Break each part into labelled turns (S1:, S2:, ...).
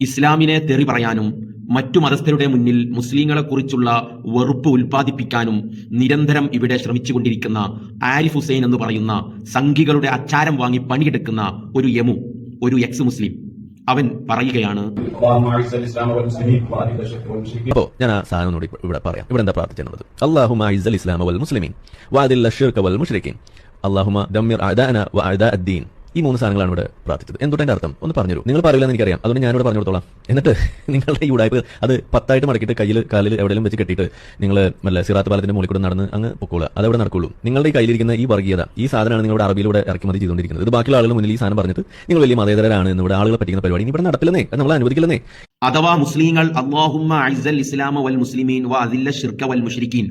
S1: ഇസ്ലാമിനെ തെറി പറയാനും മറ്റു മതസ്ഥരുടെ മുന്നിൽ മുസ്ലിങ്ങളെക്കുറിച്ചുള്ള വെറുപ്പ് ഉൽപ്പാദിപ്പിക്കാനും നിരന്തരം ഇവിടെ ശ്രമിച്ചുകൊണ്ടിരിക്കുന്ന ആരിഫ് ഹുസൈൻ എന്ന് പറയുന്ന സംഘികളുടെ അച്ചാരം വാങ്ങി പണിയെടുക്കുന്ന ഒരു യമു ഒരു എക്സ് മുസ്ലിം. അവൻ പറയുകയാണ്
S2: അപ്പോ ഞാൻ ആ സാധനം ഇവിടെ പറയാം. ഇവിടെ എന്താ പ്രാർത്ഥിച്ചത് അള്ളാഹുമ വൽ മുസ്ലിമീൻ വാദിൽ ഷിർക്ക് വൽ വ അദ്ദീൻ. ഈ മൂന്ന് സാധനങ്ങളാണ് ഇവിടെ പ്രാർത്ഥിച്ചത്. എന്തുകൊണ്ട് അർത്ഥം? ഒന്ന് പറഞ്ഞു നിങ്ങൾ പറയില്ലെന്ന് എനിക്കറിയാം. അതുകൊണ്ട് ഞാനിവിടെ പറഞ്ഞു കൊടുത്തോളാം എന്നിട്ട് നിങ്ങളുടെ ഈ ഉടായ്പ് അത് പത്തായിട്ട് മടക്കിയിട്ട് കയ്യിൽ കാലിൽ എവിടെയെങ്കിലും വെച്ച് കെട്ടിയിട്ട് നിങ്ങൾ നല്ല സിറാത്ത് പാലത്തിന്റെ മുകളിൽ കൂടെ നടന്ന് അങ്ങ് പൊക്കോളുക. അതവിടെ നടക്കുള്ളൂ. നിങ്ങളുടെ ഈ കയ്യിലിരിക്കുന്ന ഈ വർഗീയത ഈ സാധനമാണ് നിങ്ങളുടെ അറബിയിലൂടെ ഇറക്കുമതി ചെയ്തുകൊണ്ടിരിക്കുന്നത്. ഇത് ബാക്കിയുള്ള ആളുകൾ മുന്നിൽ ഈ സാധനം പറഞ്ഞിട്ട് നിങ്ങൾ വലിയ മതേതരാണ് എന്ന് ഇവിടെ ആളുകളെ പറ്റിക്കുന്ന പരിപാടി. ഇവിടെ നടപ്പില്ലെന്നേ. അത് നമ്മൾ അനുവദിക്കില്ലെന്നേ.
S1: അഥവാ മുസ്ലിങ്ങൾ അള്ളാഹുമ്മ അഴിസൽ ഇസ്ലാമ വൽ മുസ്ലിമീൻ വ അതില്ല ഷിർക്ക വൽ മുഷ്രിക്കീൻ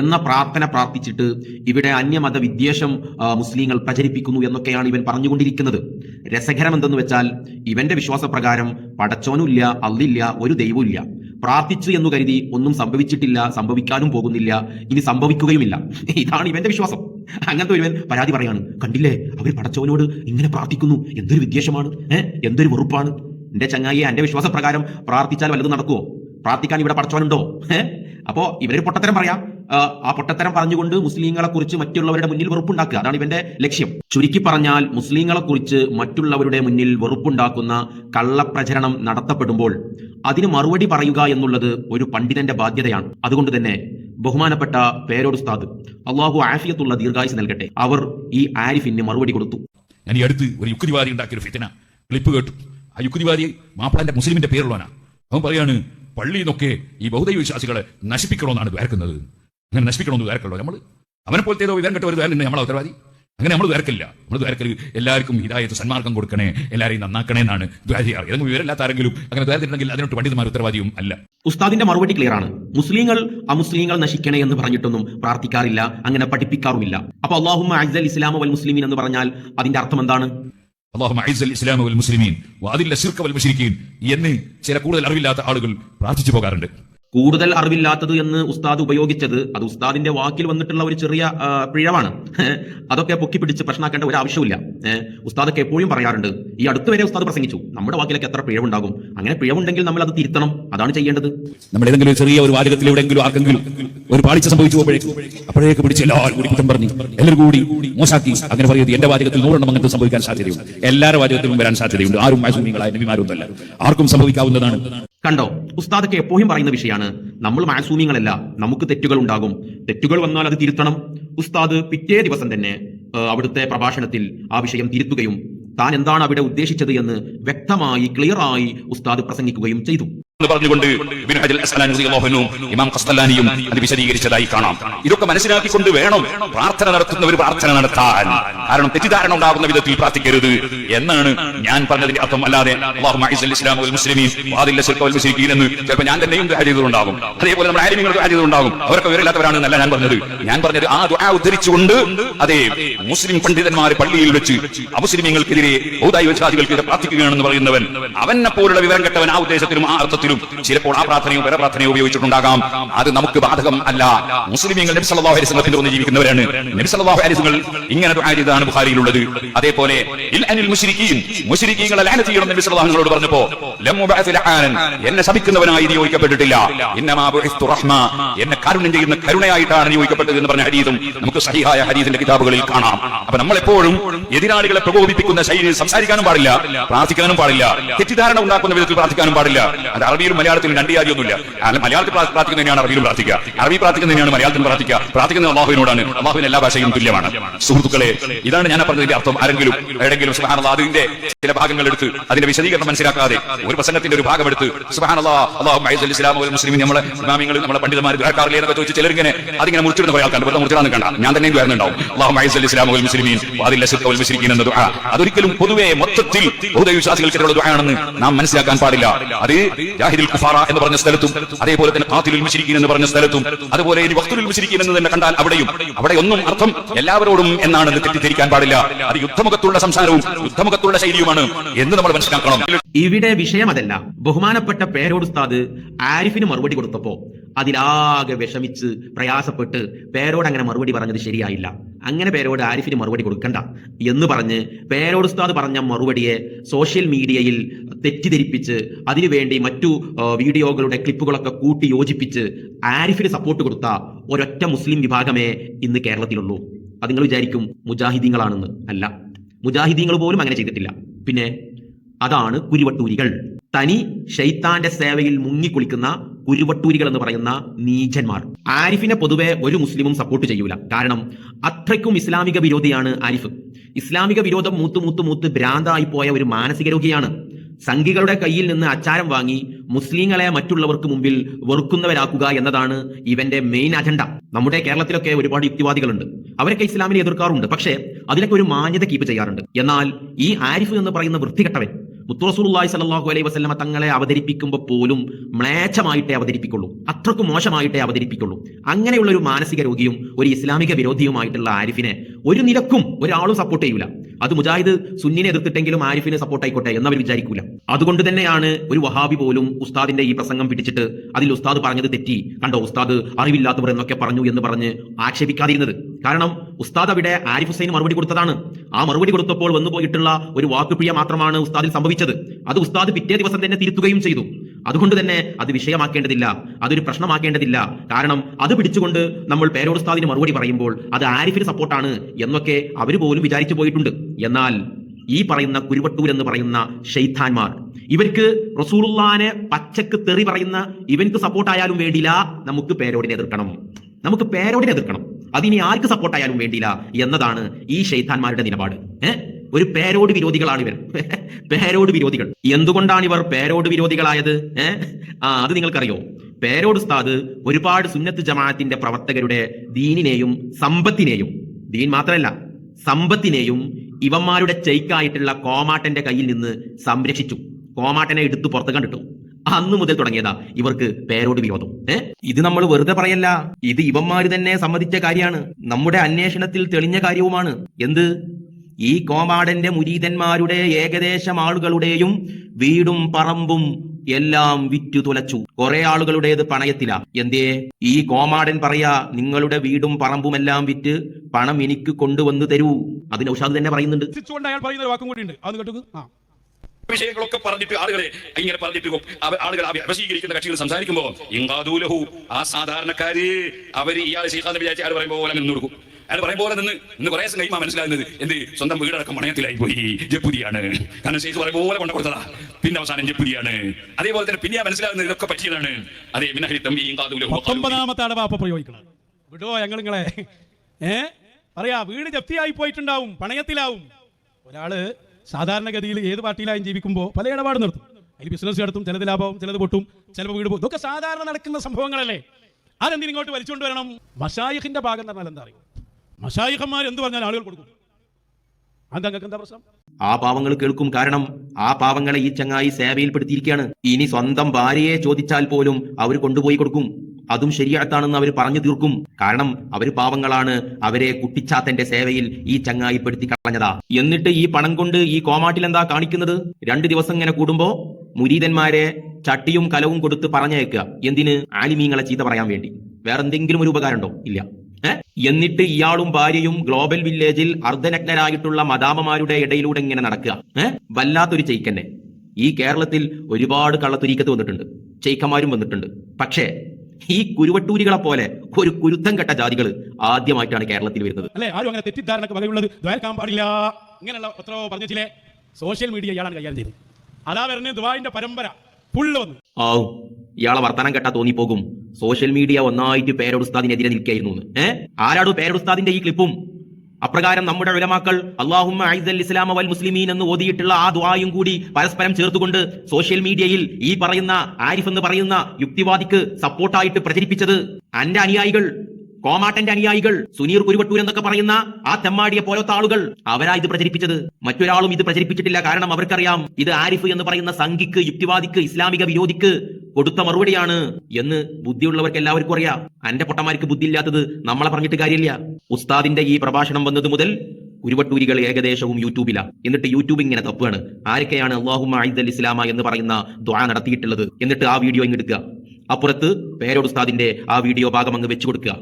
S1: എന്ന പ്രാർത്ഥന പ്രാർത്ഥിച്ചിട്ട് ഇവിടെ അന്യമത വിദ്വേഷം മുസ്ലിങ്ങൾ പ്രചരിപ്പിക്കുന്നു എന്നൊക്കെയാണ് ഇവൻ പറഞ്ഞുകൊണ്ടിരിക്കുന്നത്. രസകരം എന്തെന്ന് വെച്ചാൽ ഇവന്റെ വിശ്വാസപ്രകാരം പടച്ചോനുമില്ല അല്ലില്ല ഒരു ദൈവമില്ല പ്രാർത്ഥിച്ചു എന്ന് കരുതി ഒന്നും സംഭവിച്ചിട്ടില്ല സംഭവിക്കാനും പോകുന്നില്ല ഇനി സംഭവിക്കുകയുമില്ല. ഇതാണ് ഇവന്റെ വിശ്വാസം. അങ്ങനത്തെ ഒരുവൻ പരാതി പറയാണ് കണ്ടില്ലേ അവർ പടച്ചവനോട് ഇങ്ങനെ പ്രാർത്ഥിക്കുന്നു എന്തൊരു വിദ്വേഷമാണ് എന്തൊരു വെറുപ്പാണ്. എന്റെ ചങ്ങായിയെ എന്റെ വിശ്വാസപ്രകാരം പ്രാർത്ഥിച്ചാൽ വലുത് നടക്കുമോ പ്രാർത്ഥിക്കാൻ ഇവിടെ പഠിച്ചവനുണ്ടോ അപ്പോ ഇവരൊരു പൊട്ടത്തരം പറയാം. ആ, പൊട്ടത്തരം പറഞ്ഞുകൊണ്ട് മുസ്ലിങ്ങളെ കുറിച്ച് മറ്റുള്ളവരുടെ മുന്നിൽ വെറുപ്പുണ്ടാക്കുക. അതാണ് ഇവന്റെ ലക്ഷ്യം. ചുരുക്കി പറഞ്ഞാൽ മുസ്ലിങ്ങളെ കുറിച്ച് മറ്റുള്ളവരുടെ മുന്നിൽ വെറുപ്പുണ്ടാക്കുന്ന കള്ളപ്രചരണം നടത്തപ്പെടുമ്പോൾ അതിന് മറുപടി പറയുക എന്നുള്ളത് ഒരു പണ്ഡിതന്റെ ബാധ്യതയാണ്. അതുകൊണ്ട് തന്നെ ബഹുമാനപ്പെട്ട പേരോട് ഉസ്താദ് അള്ളാഹു ആഫിയത്തുള്ള ദീർഘായുസ് നൽകട്ടെ. അവർ ഈ ആരിഫിന് മറുപടി കൊടുത്തു.
S3: ഞാൻ ഈ അടുത്ത് ഒരു യുക്തിവാദി ഉണ്ടാക്കിയ ഒരു ക്ലിപ്പ് കേട്ടു. ആ യുക്തിവാദി മാപ്പിളന്റെ മുസ്ലിമിന്റെ പേരുള്ളവനാ. അവൻ പറയാണ് പള്ളിയിൽ നിന്നൊക്കെ ഈ ബൗദ്ധ വിശ്വാസികളെ നശിപ്പിക്കണമെന്നാണ് വേർക്കുന്നത് അങ്ങനെ നശിപ്പിക്കണമെന്ന് വേർക്കല്ലോ നമ്മൾ അവനെ പോലത്തെ ഏതോ വിവരം കെട്ടവർ വേറെ നമ്മൾ ഉത്തരവാദി. അങ്ങനെ നമ്മൾ വേർക്കില്ല നമ്മൾ വേർക്കൽ എല്ലാവർക്കും ഹിതായത്ത് സന്മാർഗം കൊടുക്കണേ എല്ലാവരെയും നന്നാക്കണേ എന്നാണ് ദ്വാരിയാറ് ഏതെങ്കിലും വിവരമില്ലാത്ത ആരെങ്കിലും അങ്ങനെ ദ്വാരത്തിട്ടുണ്ടെങ്കിൽ അതിനോട്ട് പണ്ഡിതന്മാർ ഉത്തരവാദിയും അല്ല.
S1: ഉസ്താദിന്റെ മറുപടി ക്ലിയർ ആണ്. മുസ്ലിങ്ങൾ അമുസ്ലിങ്ങൾ നശിക്കണേ എന്ന് പറഞ്ഞിട്ടൊന്നും പ്രാർത്ഥിക്കാറില്ല അങ്ങനെ പഠിപ്പിക്കാറുമില്ല. അപ്പൊ അള്ളാഹു അജ്സൽ ഇസ്ലാമ വൽ മുസ്ലിമീൻ എന്ന് പറഞ്ഞാൽ അതിന്റെ അർത്ഥം എന്താണ്?
S3: അള്ളാഹു അൽ ഇസ്ലാം വൽ മുസ്ലിമീൻ വാതില്ല ശിർക്ക വൽ മുസ്ലിഖീൻ എന്ന് ചില കൂടുതൽ അറിവില്ലാത്ത ആളുകൾ പ്രാർത്ഥിച്ചു പോകാറുണ്ട്.
S1: കൂടുതൽ അറിവില്ലാത്തത് എന്ന് ഉസ്താദ് ഉപയോഗിച്ചത് അത് ഉസ്താദിന്റെ വാക്കിൽ വന്നിട്ടുള്ള ഒരു ചെറിയ പിഴവാണ്. അതൊക്കെ പൊക്കി പിടിച്ച് പ്രശ്നമാക്കേണ്ട ഒരു ആവശ്യമില്ല ഉസ്താദൊക്കെ എപ്പോഴും പറയാറുണ്ട് ഈ അടുത്ത് വരെ ഉസ്താദ് പ്രസംഗിച്ചു. നമ്മുടെ വാക്കിലൊക്കെ എത്ര പിഴവുണ്ടാകും? അങ്ങനെ പിഴവുണ്ടെങ്കിൽ നമ്മൾ അത് തിരുത്തണം. അതാണ് ചെയ്യേണ്ടത്.
S3: നമ്മൾ ഏതെങ്കിലും ചെറിയ ഒരു വാചകത്തിൽ എവിടെയെങ്കിലും ആർക്കെങ്കിലും ഒരു പാളിച്ച സംഭവിച്ചു അപ്പോഴേക്ക് പിടിച്ച് എല്ലാവരും കൂടി പറഞ്ഞു എല്ലാവരും കൂടി മോശാക്കി അങ്ങനെ പറയുന്നത് എന്റെ വാചകത്തിൽ നൂറെണ്ണം അങ്ങനത്തെ സംഭവിക്കാൻ സാധ്യതയുണ്ട്. എല്ലാവരുടെ വാചകത്തിലും വരാൻ സാധ്യതയുണ്ട്. ആരും മാസൂമികളായ ആർക്കും സംഭവിക്കാവുന്നതാണ്.
S1: കണ്ടോ ഉസ്താദൊക്കെ എപ്പോഴും പറയുന്ന വിഷയമാണ് നമ്മൾ മാസൂമിങ്ങളല്ല നമുക്ക് തെറ്റുകൾ ഉണ്ടാകും. തെറ്റുകൾ വന്നാൽ അത് തിരുത്തണം. ഉസ്താദ് പിറ്റേ ദിവസം തന്നെ അവിടുത്തെ പ്രഭാഷണത്തിൽ ആ വിഷയം തിരുത്തുകയും താൻ എന്താണ് അവിടെ ഉദ്ദേശിച്ചത് എന്ന് വ്യക്തമായി ക്ലിയറായി ഉസ്താദ് പ്രസംഗിക്കുകയും ചെയ്തു.
S3: എന്ന് പറഞ്ഞുകൊണ്ട് ഇമാം ഖസ്തലാനിയും അത് വിശദീകരിച്ചതായി കാണാം. ഇതൊക്കെ മനസ്സിലാക്കിക്കൊണ്ട് വേണം പ്രാർത്ഥന നടത്തുന്നവർ പ്രാർത്ഥന നടത്താൻ. കാരണം തെറ്റിദ്ധാരണ ഉണ്ടാകുന്ന വിധത്തിൽ പ്രാർത്ഥിക്കരുത് എന്നാണ് ഞാൻ പറഞ്ഞതിന്റെ അർത്ഥം. അല്ലാതെ എന്ന് ചിലപ്പോൾ ഞാൻ തന്നെയും ദുആ ചെയ്തിട്ടുണ്ടാകും അതേപോലെ നമ്മുടെ ആലിമീങ്ങൾ ദുആ ചെയ്തിട്ടുണ്ടാകും അവരൊക്കെ വിവരമില്ലാത്തവരാണ് എന്നല്ല ഞാൻ പറഞ്ഞത്. ഞാൻ പറഞ്ഞത് ആ ദുആ ഉദ്ധരിച്ചുകൊണ്ട് അതെ മുസ്ലിം പണ്ഡിതന്മാർ പള്ളിയിൽ വെച്ച് അമുസ്ലിമീങ്ങൾക്കെതിരെ വിശ്വാസികൾക്കെതിരെ പ്രാർത്ഥിക്കുകയാണെന്ന് പറയുന്നവൻ അവനെ പോലുള്ള വിവരം കെട്ടവൻ ആ ഉദ്ദേശത്തിലും ആ അർത്ഥത്തിലും ചിലപ്പോൾ ആ പ്രാർത്ഥനയും വേറെ പ്രാർത്ഥനയും ഉപയോഗിച്ചിട്ടുണ്ടാകാം. അത് നമുക്ക് ബാധകം അല്ല. മുസ്ലിമീങ്ങൾ നബി സല്ലല്ലാഹു അലൈഹി വസല്ലം പിന്തുടർന്ന് ജീവിക്കുന്നവരാണ്. നബി സല്ലല്ലാഹു അലൈഹി വസല്ലം ഇങ്ങനെ ദുആ ചെയ്തതാണ് ബുഖാരിയിലുള്ളത്. അതേപോലെ ഇൽ അനിൽ മുശ്രിക്കീൻ മുശ്രിക്കീങ്ങളെ നബി സല്ലല്ലാഹു അലൈഹി വസല്ലം പറഞ്ഞപ്പോൾ ലം ലആനൻ എന്നെ ശപിക്കുന്നവനായി നിയോഗിക്കപ്പെട്ടിട്ടില്ല ഇന്നമാ റഹ്മ എന്നെ കാരുണ്യം ചെയ്യുന്ന കരുണയായിട്ടാണ് നിയോഗിക്കപ്പെട്ടത് എന്ന് പറഞ്ഞ ഹദീസും നമുക്ക് സഹിഹായ ഹദീസിന്റെ കിതാബുകളിൽ കാണാം. അപ്പൊ നമ്മൾ എപ്പോഴും എതിരാളികളെ പ്രകോപിപ്പിക്കുന്ന ശൈലിയിൽ സംസാരിക്കാനും പാടില്ല പ്രാർത്ഥിക്കാനും പാടില്ല തെറ്റിദ്ധാരണ ഉണ്ടാക്കുന്ന വിധത്തിൽ പ്രാർത്ഥിക്കാനും പാടില്ല. അത് അറബിയിലും മലയാളത്തിലും രണ്ട് കാര്യമൊന്നുമില്ല മലയാളത്തിൽ പ്രാ- പ്രാർത്ഥിക്കുന്നതിനാണ് അറബിയിലും പ്രാർത്ഥിക്കുക. അറബി പ്രാർത്ഥിക്കുന്നതിനാണ് മലയാളത്തിൽ പ്രാർത്ഥിക്കുക. പ്രാർത്ഥിക്കുന്നത് അള്ളാഹുവിനോടാണ്. അള്ളാഹുവിന് എല്ലാ ഭാഷയും തുല്യമാണ്. സുഹൃത്തുക്കളെ ഇതാണ് ഞാൻ പറഞ്ഞതിന്റെ അർത്ഥം. ആരെങ്കിലും എവിടെങ്കിലും സുബ്ഹാനല്ലാഹ് അതിന്റെ ചില ഭാഗങ്ങൾ എടുത്ത് അതിന്റെ വിശദീകരണം മനസ്സിലാക്കാതെ ഒരു പ്രസംഗത്തിന്റെ ഒരു ഭാഗം എടുത്ത് അഇസ്സൽ ഇസ്ലാമ വൽ മുസ്ലിമീൻ നമ്മളെ ഇമാമിങ്ങൾ നമ്മളെ പണ്ഡിതന്മാർ ദ്വാരക്കാറില്ലേ എന്നൊക്കെ ചോദിച്ച് ചിലരിങ്ങനെ അതിങ്ങനെ മുറിച്ചിടുന്ന കുറെ ആൾക്കാർ വെറുതെ മുറിച്ചിടാൻ നിൽക്കണ്ട. ഞാൻ തന്നെ വരുന്നുണ്ടാവും അല്ലാഹുമ്മ അഇസ്സൽ ഇസ്ലാമ വൽ മുസ്ലിമീൻ അതിൽ ശിർക വൽ മുശ്രിക്കീൻ എന്ന ദുആ. അതൊരിക്കലും പൊതുവെ മൊത്തത്തിൽ ബൗദ്ധവിശ്വാസികൾക്കെതിരെയുള്ള ദുആയാണെന്ന് നാം മനസ്സിലാക്കാൻ പാടില്ല. അത് ജാഹിദുൽ കുഫാറ എന്ന് പറഞ്ഞ സ്ഥലത്തും അതേപോലെ തന്നെ ഖാതിലുൽ മുശ്രിക്കീൻ എന്ന് പറഞ്ഞ സ്ഥലത്തും അതുപോലെ ഇനി വഖ്തുൽ മുശ്രിക്കീൻ എന്ന് തന്നെ കണ്ടാൽ അവിടെയും അവിടെ ഒന്നും അർത്ഥം എല്ലാവരോടും എന്നാണ് തെറ്റിദ്ധരിക്കാൻ പാടില്ല. അത് യുദ്ധമുഖത്തുള്ള സംസാരവും യുദ്ധമുഖത്തുള്ള ശൈലിയുമാണ് എന്ന് നമ്മൾ മനസ്സിലാക്കണം.
S1: ഇവിടെ വിഷയം അതല്ല. ബഹുമാനപ്പെട്ട പേരോട് ഉസ്താദ് ആരിഫിന് മറുപടി കൊടുത്തപ്പോ അതിലാകെ വിഷമിച്ച് പ്രയാസപ്പെട്ട് പേരോട് അങ്ങനെ മറുപടി പറഞ്ഞത് ശരിയായില്ല. അങ്ങനെ പേരോട് ആരിഫിന് മറുപടി കൊടുക്കണ്ട. എന്ന് പറഞ്ഞ് പേരോട് ഉസ്താദ് പറഞ്ഞ മറുപടിയെ സോഷ്യൽ മീഡിയയിൽ തെറ്റിദ്ധരിപ്പിച്ച് അതിനുവേണ്ടി മറ്റു വീഡിയോകളുടെ ക്ലിപ്പുകളൊക്കെ കൂട്ടി യോജിപ്പിച്ച് ആരിഫിന് സപ്പോർട്ട് കൊടുത്ത ഒരൊറ്റ മുസ്ലിം വിഭാഗമേ ഇന്ന് കേരളത്തിലുള്ളൂ. അത് നിങ്ങൾ വിചാരിക്കും മുജാഹിദീങ്ങളാണെന്ന്. അല്ല. മുജാഹിദീങ്ങൾ പോലും അങ്ങനെ ചെയ്തിട്ടില്ല. പിന്നെ അതാണ് കുരുവട്ടൂരികൾ. തനി ഷെയ്ത്താന്റെ സേവയിൽ മുങ്ങിക്കുളിക്കുന്ന കുരുവട്ടൂരികൾ എന്ന് പറയുന്ന നീചന്മാർ. ആരിഫിനെ പൊതുവെ ഒരു മുസ്ലിമും സപ്പോർട്ട് ചെയ്യൂല. കാരണം അത്രയ്ക്കും ഇസ്ലാമിക വിരോധിയാണ് ആരിഫ്. ഇസ്ലാമിക വിരോധം മൂത്ത് മൂത്ത് മൂത്ത് ഭ്രാന്തായി പോയ ഒരു മാനസിക രോഗിയാണ്. സംഘികളുടെ കയ്യിൽ നിന്ന് അച്ചാരം വാങ്ങി മുസ്ലിങ്ങളെ മറ്റുള്ളവർക്ക് മുമ്പിൽ വെറുക്കുന്നവരാക്കുക എന്നതാണ് ഇവന്റെ മെയിൻ അജണ്ട നമ്മുടെ കേരളത്തിലൊക്കെ ഒരുപാട് യുക്തിവാദികളുണ്ട്. അവരൊക്കെ ഇസ്ലാമിനെ എതിർക്കാറുണ്ട്. പക്ഷേ അതിലൊക്കെ ഒരു മാന്യത കീപ്പ് ചെയ്യാറുണ്ട്. എന്നാൽ ഈ ആരിഫ് എന്ന് പറയുന്ന വൃത്തികെട്ടവൻ മുത്തുറസൂലുള്ളാഹി സലാഹു അലൈഹി വസ്ലമ തങ്ങളെ അവതരിപ്പിക്കുമ്പോൾ പോലും മ്ലേച്ഛമായിട്ടേ അവതരിപ്പിക്കുള്ളൂ. അത്രക്കും മോശമായിട്ടേ അവതരിപ്പിക്കുള്ളൂ. അങ്ങനെയുള്ള ഒരു മാനസിക രോഗിയും ഒരു ഇസ്ലാമിക വിരോധിയുമായിട്ടുള്ള ആരിഫിനെ ഒരു നിലക്കും ഒരാളും സപ്പോർട്ട് ചെയ്യൂല. അത് മുജാഹിദ് സുന്നിനെ എതിർത്തിട്ടെങ്കിലും ആരിഫിനെ സപ്പോർട്ട് ആയിക്കോട്ടെ എന്നവർ വിചാരിക്കൂല. അതുകൊണ്ട് തന്നെയാണ് ഒരു വഹാബി പോലും ഉസ്താദിന്റെ ഈ പ്രസംഗം പിടിച്ചിട്ട് അതിൽ ഉസ്താദ് പറഞ്ഞത് തെറ്റി. കണ്ടോ ഉസ്താദ് അറിവില്ലാത്തവർ എന്നൊക്കെ പറഞ്ഞു എന്ന് പറഞ്ഞ് ആക്ഷേപിക്കാതിരുന്നത്. കാരണം ഉസ്താദ് അവിടെ ആരിഫ് ഹുസൈൻ മറുപടി കൊടുത്തതാണ്. ആ മറുപടി കൊടുത്തപ്പോൾ വന്നു പോയിട്ടുള്ള ഒരു വാക്കുപിഴ മാത്രമാണ് ഉസ്താദിൽ സംഭവിച്ചത്. അത് ഉസ്താദ് പിറ്റേ ദിവസം തന്നെ തിരുത്തുകയും ചെയ്തു. അതുകൊണ്ട് തന്നെ അത് വിഷയമാക്കേണ്ടതില്ല. അതൊരു പ്രശ്നമാക്കേണ്ടതില്ല. കാരണം അത് പിടിച്ചുകൊണ്ട് നമ്മൾ പേരോട് ഉസ്താദിന് മറുപടി പറയുമ്പോൾ അത് ആരിഫിന് സപ്പോർട്ടാണ് എന്നൊക്കെ അവർ പോലും വിചാരിച്ചു പോയിട്ടുണ്ട്. എന്നാൽ ഈ പറയുന്ന കുരുവട്ടൂർ എന്ന് പറയുന്ന ഷെയ്ത്താൻമാർ ഇവർക്ക് റസൂറുല്ലാനെ പച്ചക്ക് തെറി പറയുന്ന ഇവൻക്ക് സപ്പോർട്ടായാലും വേണ്ടില്ല നമുക്ക് പേരോടിനെ എതിർക്കണം. നമുക്ക് പേരോടിനെ എതിർക്കണം. അതിനി ആർക്ക് സപ്പോർട്ടായാലും വേണ്ടില്ല എന്നതാണ് ഈ ഷെയ്ത്താന്മാരുടെ നിലപാട്. ഏഹ് ഒരു പേരോട് വിരോധികളാണ് ഇവർ. പേരോട് വിരോധികൾ. എന്തുകൊണ്ടാണ് ഇവർ പേരോട് വിരോധികളായത്? ഏഹ് ആ അത് നിങ്ങൾക്കറിയോ? പേരോട് ഉസ്താദ് ഒരുപാട് സുന്നത്ത് ജമാഅത്തിന്റെ പ്രവർത്തകരുടെ ദീനിനെയും സമ്പത്തിനെയും ദീൻ മാത്രമല്ല സമ്പത്തിനെയും ഇവന്മാരുടെ ചെയ്ക്കായിട്ടുള്ള കോമാട്ടന്റെ കയ്യിൽ നിന്ന് സംരക്ഷിച്ചു. കോമാട്ടനെ എടുത്തു പുറത്ത് കണ്ടിട്ടു. അന്ന് മുതൽ തുടങ്ങിയതാ. ഇവർക്ക് പേരോട് വിരോധം. ഏ? ഇത് നമ്മൾ വെറുതെ പറയല്ല. ഇത് ഇവന്മാര് തന്നെ സമ്മതിച്ച കാര്യമാണ്. നമ്മുടെ അന്വേഷണത്തിൽ തെളിഞ്ഞ കാര്യവുമാണ്. എന്ത്? ഈ കോമാടന്റെ മുരീതന്മാരുടെ ഏകദേശം ആളുകളുടെയും വീടും പറമ്പും എല്ലാം വിറ്റു തുലച്ചു. കുറെ ആളുകളുടേത് പണയത്തില. എന്തേ? ഈ കോമാടൻ പറയാ നിങ്ങളുടെ വീടും പറമ്പും എല്ലാം വിറ്റ് പണം എനിക്ക് കൊണ്ടുവന്ന് തരൂ. അതിന് ഉഷാദ് തന്നെ പറയുന്നുണ്ട്.
S4: അയാൾ പറയുന്ന വാക്കും കൂടി ഉണ്ട്. അത് കേട്ടു ആ.
S3: വിഷയങ്ങളൊക്കെ പറഞ്ഞിട്ട് ആളുകളെ ഇങ്ങനെ പറഞ്ഞിട്ട് ആളുകൾ വശീകരിക്കുന്ന കക്ഷികൾ സംസാരിക്കുമ്പോൾ ഇങ്കാദൂലഹു ആ സാധാരണക്കാര് അവർ ഇയാളെ ശീഖാന്ന് വിചാരിച്ച് അയാൾ പറയുമ്പോൾ പോലെ നിന്ന് കൊടുക്കും. അയാൾ പറയും പോലെ നിന്ന് ഇന്ന് കുറേ ദിവസം കഴിയുമ്പോൾ മനസ്സിലാകുന്നത് എന്ത്? സ്വന്തം വീടടക്കം മണയത്തിലായി പോയി ജപ്പുരിയാണ് കാരണം ശേഖ് പറയും പോലെ കൊണ്ട കൊടുത്തതാ. പിന്നെ അവസാനം ജപ്പുരിയാണ് അതേപോലെ തന്നെ പിന്നെ മനസ്സിലാകുന്നത് ഇതൊക്കെ പറ്റിയതാണ്. അതെ
S4: പത്തൊമ്പതാമത്തെ അപ്പൊ പ്രയോഗിക്കണം. വിടോ ഞങ്ങൾ നിങ്ങളെ. ഏ? പറയാ വീട് ജപ്തിയായി പോയിട്ടുണ്ടാവും പണയത്തിലാവും. ഒരാൾ സാധാരണഗതിയിൽ ഏത് പാർട്ടിയിലായും ജീവിക്കുമ്പോൾ പല ഇടപാട് നടത്തും. അതിൽ ബിസിനസ് നടത്തും ചിലത് ലാഭവും ചിലത് പൊട്ടും ചിലപ്പോൾ വീട് പോകും. ഇതൊക്കെ സാധാരണ നടക്കുന്ന സംഭവങ്ങളല്ലേ? അതെന്തിനും ഇങ്ങോട്ട് വലിച്ചുകൊണ്ട് വരണം? മഷായിഖിന്റെ ഭാഗം പറഞ്ഞാൽ എന്താ അറിയും? മഷായിഖന്മാർ എന്ത് പറഞ്ഞാൽ ആളുകൾ കൊടുക്കും. അതങ്ങൾക്ക് എന്താ പ്രശ്നം?
S1: ആ പാവങ്ങൾ കേൾക്കും കാരണം ആ പാവങ്ങളെ ഈ ചങ്ങായി സേവയിൽപ്പെടുത്തിയിരിക്കുകയാണ്. ഇനി സ്വന്തം ഭാര്യയെ ചോദിച്ചാൽ പോലും അവർ കൊണ്ടുപോയി കൊടുക്കും. അതും ശരിയാത്താണെന്ന് അവർ പറഞ്ഞു തീർക്കും. കാരണം അവർ പാവങ്ങളാണ്. അവരെ കുട്ടിച്ചാത്തന്റെ സേവയിൽ ഈ ചങ്ങായി പെടുത്തി കളഞ്ഞതാ. എന്നിട്ട് ഈ പണം കൊണ്ട് ഈ കോമാട്ടിൽ എന്താ കാണിക്കുന്നത്? രണ്ടു ദിവസം ഇങ്ങനെ കൂടുമ്പോ മുരീതന്മാരെ ചട്ടിയും കലവും കൊടുത്ത് പറഞ്ഞയക്കുക. എന്തിന്? ആലിമീങ്ങളെ ചീത്ത പറയാൻ വേണ്ടി. വേറെന്തെങ്കിലും ഒരു ഉപകാരമുണ്ടോ? ഇല്ല. എന്നിട്ട് ഇയാളും ഭാര്യയും ഗ്ലോബൽ വില്ലേജിൽ അർദ്ധനഗ്നരായിട്ടുള്ള മദാമമാരുടെ ഇടയിലൂടെ ഇങ്ങനെ നടക്കുക. വല്ലാത്തൊരു ചെയ്ക്കന്നെ. ഈ കേരളത്തിൽ ഒരുപാട് കള്ളത്തുരീക്കത്ത് വന്നിട്ടുണ്ട്. ചെയ്ക്കന്മാരും വന്നിട്ടുണ്ട്. പക്ഷേ ഈ കുരുവട്ടൂരികളെ പോലെ ഒരു കുരുത്തം കെട്ട ജാതികൾ ആദ്യമായിട്ടാണ് കേരളത്തിൽ വരുന്നത്.
S4: അല്ലെ? ആരും അങ്ങനെ തെറ്റിദ്ധാരണക്ക് വകയുള്ളത് ദ്വാരക്കാൻ പാടില്ല ഇങ്ങനെയുള്ള എത്രയോ ചില സോഷ്യൽ മീഡിയ ഇയാളാണ് കൈകാര്യം ചെയ്തത്. അതാ വരുന്നത് ദുബായിന്റെ പരമ്പര. ഫുള്ള് വന്നു.
S1: ആ ഇയാളെ വർത്തമാനം കേട്ടാ തോന്നിപ്പോകും. സോഷ്യൽ മീഡിയ ഒന്നായിട്ട് പേരോടുസ്താദിനെതിരെ നിൽക്കായിരുന്നു ഏഹ് ആരാടു പേരോടുസ്താദിന്റെ ഈ ക്ലിപ്പും അപ്രകാരം നമ്മുടെ ഉലമാക്കൾ അള്ളാഹുമ്മ ഐസൽ ഇസ്ലാമ വൽ മുസ്ലിമീൻ എന്ന് ഓതിയിട്ടുള്ള ആ ദ്വായും കൂടി പരസ്പരം ചേർത്തുകൊണ്ട് സോഷ്യൽ മീഡിയയിൽ ഈ പറയുന്ന ആരിഫ് എന്ന് പറയുന്ന യുക്തിവാദിക്ക് സപ്പോർട്ടായിട്ട് പ്രചരിപ്പിച്ചത് അന്റെ അനുയായികൾ കോമാട്ടന്റെ അനുയായികൾ സുനീർ കുരുവട്ടൂർ എന്നൊക്കെ പറയുന്ന ആ തെമ്മാടിയെ പോലത്തെ ആളുകൾ അവരാ ഇത് പ്രചരിപ്പിച്ചത്. മറ്റൊരാളും ഇത് പ്രചരിപ്പിച്ചിട്ടില്ല. കാരണം അവർക്കറിയാം ഇത് ആരിഫ് എന്ന് പറയുന്ന സംഘിക്ക് യുക്തിവാദിക്ക് ഇസ്ലാമിക വിരോധിക്ക് കൊടുത്ത മറുപടിയാണ് എന്ന് ബുദ്ധിയുള്ളവർക്ക് എല്ലാവർക്കും അറിയാം. അന്റെ ബുദ്ധി ബുദ്ധിയില്ലാത്തത് നമ്മളെ പറഞ്ഞിട്ട് കാര്യമില്ല. ഉസ്താദിന്റെ ഈ പ്രഭാഷണം വന്നത് മുതൽ ഉരുവട്ടൂരികൾ ഏകദേശവും യൂട്യൂബില. എന്നിട്ട് യൂട്യൂബ് ഇങ്ങനെ തപ്പുകയാണ് ആരൊക്കെയാണ് അള്ളാഹുമ അലി ഇസ്ലാമ എന്ന് പറയുന്ന ദ്വാ നടത്തിയിട്ടുള്ളത്? എന്നിട്ട് ആ വീഡിയോ ഇങ്ങ് എടുക്കുക. അപ്പുറത്ത് പേരോട് ഉസ്താദിന്റെ ആ വീഡിയോ ഭാഗം അങ്ങ് വെച്ചു കൊടുക്കുക.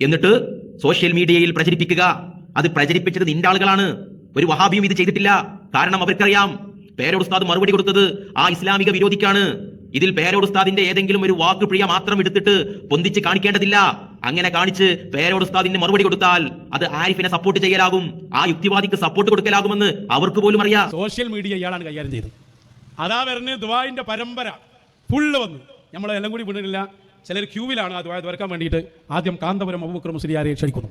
S1: എന്നിട്ട് സോഷ്യൽ മീഡിയയിൽ പ്രചരിപ്പിക്കുക. അത് പ്രചരിപ്പിച്ചത് നിന്റെ ആളുകളാണ്. ഒരു വഹാബിയും ഇത് ചെയ്തിട്ടില്ല. കാരണം അവർക്കറിയാം. പേരോട് ഉസ്താദ് മറുപടി കൊടുത്തത് ആ ഇസ്ലാമിക വിരോധിക്കാണ്. ഇതിൽ പേരോട് ഉസ്താദിന്റെ ഏതെങ്കിലും ഒരു വാക്ക് പ്രിയ മാത്രം എടുത്തിട്ട് പൊന്തിച്ച് കാണിക്കേണ്ടതില്ല. അങ്ങനെ കാണിച്ച് പേരോട് ഉസ്താദിന് മറുപടി കൊടുത്താൽ അത് ആരിഫിനെ സപ്പോർട്ട് ചെയ്യലാകും. ആ യുക്തിവാദിക്ക് സപ്പോർട്ട് കൊടുക്കലാകുമെന്ന് അവർക്ക് പോലും അറിയാം.
S4: സോഷ്യൽ മീഡിയ ഇയാളാണ് കൈകാര്യം ചെയ്തത്. അതാ വരുന്ന ദുബായിന്റെ പരമ്പര. ഫുള്ള് വന്നു. നമ്മൾ എല്ലാം കൂടി വിടുന്നില്ല. ചിലർ ക്യൂവിലാണ് ആ വായത് തുറക്കാൻ വേണ്ടിയിട്ട് ആദ്യം കാന്തപുരം അബൂബക്കർ മുസ്ലിയാരെ ക്ഷണിക്കുന്നു.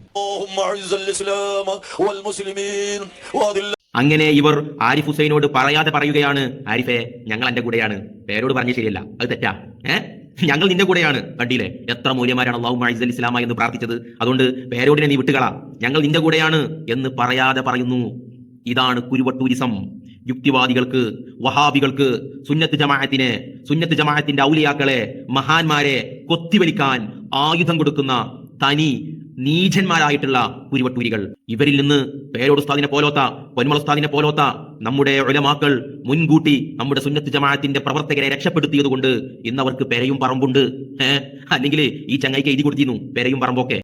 S1: അങ്ങനെ ഇവർ ആരിഫ് ഹുസൈനോട് പറയാതെ പറയുകയാണ് ആരിഫെ ഞങ്ങൾ എന്റെ കൂടെയാണ്. പേരോട് പറഞ്ഞ ശരിയല്ല. അത് തെറ്റാ. ഏഹ് ഞങ്ങൾ നിന്റെ കൂടെയാണ്. കണ്ടില്ലേ? എത്ര മൂല്യമാരാണ് അള്ളാഹു മൈസൽ ഇസ്ലാമ എന്ന് പ്രാർത്ഥിച്ചത്. അതുകൊണ്ട് പേരോടിനെ നീ വിട്ടുകളാ. ഞങ്ങൾ നിന്റെ കൂടെയാണ് എന്ന് പറയാതെ പറയുന്നു. ഇതാണ് കുരുവട്ടൂരിസം യുക്തിവാദികൾക്ക് വഹാബികൾക്ക് സുന്നത്ത് ജമാഅത്തിനെ സുന്നത്ത് ജമാഅത്തിന്റെ ഔലിയാക്കളെ മഹാന്മാരെ കൊത്തിവലിക്കാൻ ആയുധം കൊടുക്കുന്ന തനി നീചന്മാരായിട്ടുള്ള കുരുവട്ടൂരികൾ. ഇവരിൽ നിന്ന് പേരോട് ഉസ്താദിനെ പോലോത്ത പൊന്മൾ ഉസ്താദിനെ പോലോത്ത നമ്മുടെ ഉലമാക്കൾ മുൻകൂട്ടി നമ്മുടെ സുന്നത്ത് ജമാഅത്തിന്റെ പ്രവർത്തകരെ രക്ഷപ്പെടുത്തിയത് കൊണ്ട് ഇന്ന് അവർക്ക് പെരയും പറമ്പുണ്ട്. അല്ലെങ്കിൽ ഈ ചങ്ങൈക്ക് എഴുതി കൊടുത്തിരുന്നു പെരയും പറമ്പൊക്കെ.